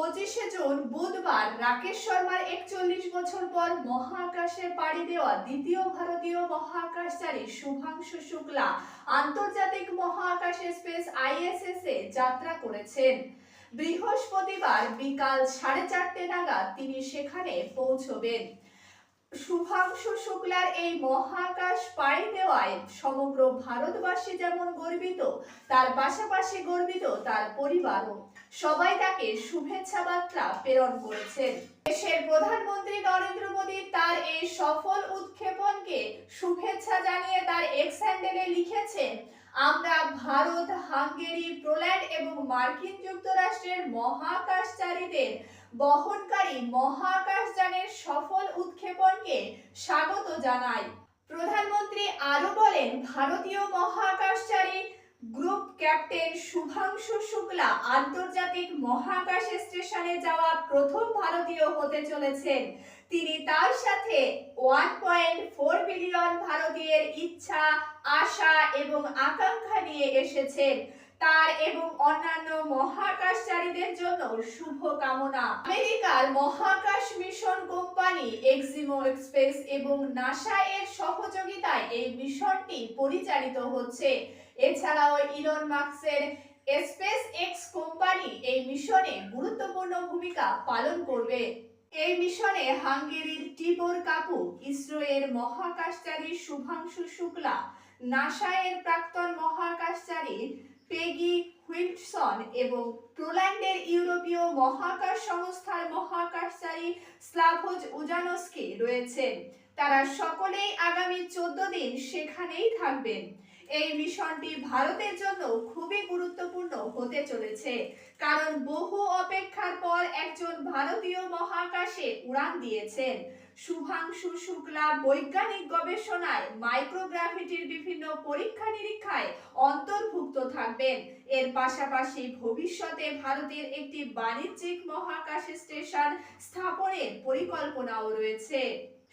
পঁচিশে জুন বুধবার রাকেশ শর্মার একচল্লিশ বছর পর মহাকাশে পাড়ি দেওয়া দ্বিতীয় ভারতীয় মহাকাশচারী শুভাংশু শুক্লা আন্তর্জাতিক মহাকাশ স্পেস আইএসএস এ যাত্রা করেছেন। বৃহস্পতিবার বিকাল সাড়ে চারটে নাগাদ তিনি সেখানে পৌঁছবেন। শুভাংশু শুক্লার এই মহাকাশ পাড়ি দেওয়ায় সমগ্র ভারতবাসী যেমন গর্বিত, তার পাশাপাশি গর্বিত তার পরিবারও। সবাই তাকে শুভেচ্ছা বার্তা প্রেরণ করেছেন। দেশের প্রধানমন্ত্রী নরেন্দ্র মোদী তার এই সফল উৎক্ষেপণকে শুভেচ্ছা জানিয়ে তার এক্স হ্যান্ডেলে লিখেছেন, আমরা ভারত, হাঙ্গেরি, পোল্যান্ড এবং মার্কিন যুক্তরাষ্ট্রের মহাকাশচারীদের বহনকারী মহাকাশযানের সফল উৎক্ষেপণকে স্বাগত জানাই। প্রধানমন্ত্রী আরও বলেন, ভারতীয় মহাকাশচারী গ্রুপ ক্যাপ্টেন শুভাংশু শুক্লা আন্তর্জাতিক মহাকাশ স্টেশনে যাওয়া প্রথম ভারতীয় হতে চলেছেন। তিনি তার সাথে ওয়ান পয়েন্ট ফোর বিলিয়ন ভারতীয়ের ইচ্ছা, আশা এবং আকাঙ্ক্ষা নিয়ে এসেছেন। তার এবং অন্যান্য মহাকাশচারীদের জন্য শুভ কামনা আমেরিকার মহাকাশ মিশন কোম্পানি এক্সিমো এক্সপ্রেস এবং নাসা এর সহযোগিতায় এই মিশনটি পরিচালিত হচ্ছে। এছাড়াও ইলন মার্কসের স্পেস এক্স কোম্পানি এই মিশনে গুরুত্বপূর্ণ ভূমিকা পালন করবে। এই মিশনে হাঙ্গেরির টিবোর কাপু ইসরো এর মহাকাশচারী শুভাংশু শুক্লা, নাসা এর প্রাক্তন মহাকাশচারী পেগি হুইটসন এবং পোল্যান্ডের ইউরোপীয় মহাকাশ সংস্থার মহাকাশচারী স্লাভোজ উজানস্কি রয়েছেন। তারা সকলেই আগামী চোদ্দ দিন সেখানেই থাকবেন। এই মিশনটি ভারতের জন্য খুবই গুরুত্বপূর্ণ হতে চলেছে, কারণ বহু অপেক্ষার পর একজন ভারতীয় মহাকাশে উড়ান দিয়েছেন। শুভাংশু শুক্লা বৈজ্ঞানিক গবেষণায় মাইক্রোগ্রাভিটির বিভিন্ন পরীক্ষা নিরীক্ষায় অন্তর্ভুক্ত থাকবেন। এর পাশাপাশি ভবিষ্যতে ভারতের একটি বাণিজ্যিক মহাকাশ স্টেশন স্থাপনের পরিকল্পনাও রয়েছে।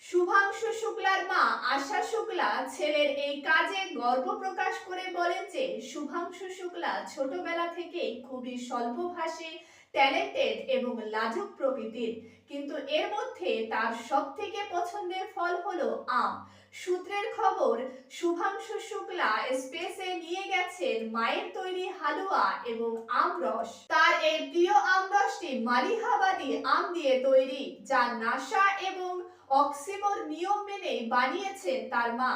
শুভাংশু শুক্লার মা আশা শুক্লা ছেলের এই কাজে গর্ব প্রকাশ করে বলেন যে শুভাংশু শুক্লা ছোটবেলা থেকেই খুবই স্বল্পভাষী ট্যালেন্টেড এবং লাজুক প্রকৃতির। কিন্তু এর মধ্যে তার সব থেকে পছন্দের ফল হলো আম। সূত্রের খবর, শুভাংশু শুক্লা স্পেসে নিয়ে গেছেন মায়ের তৈরি হালুয়া এবং আমরস তার এই প্রিয় আমরসটি মালিহাবাদী আম দিয়ে তৈরি, যা নাসা এবং অক্সিমোর নিয়ম মেনে বানিয়েছেন তার মা।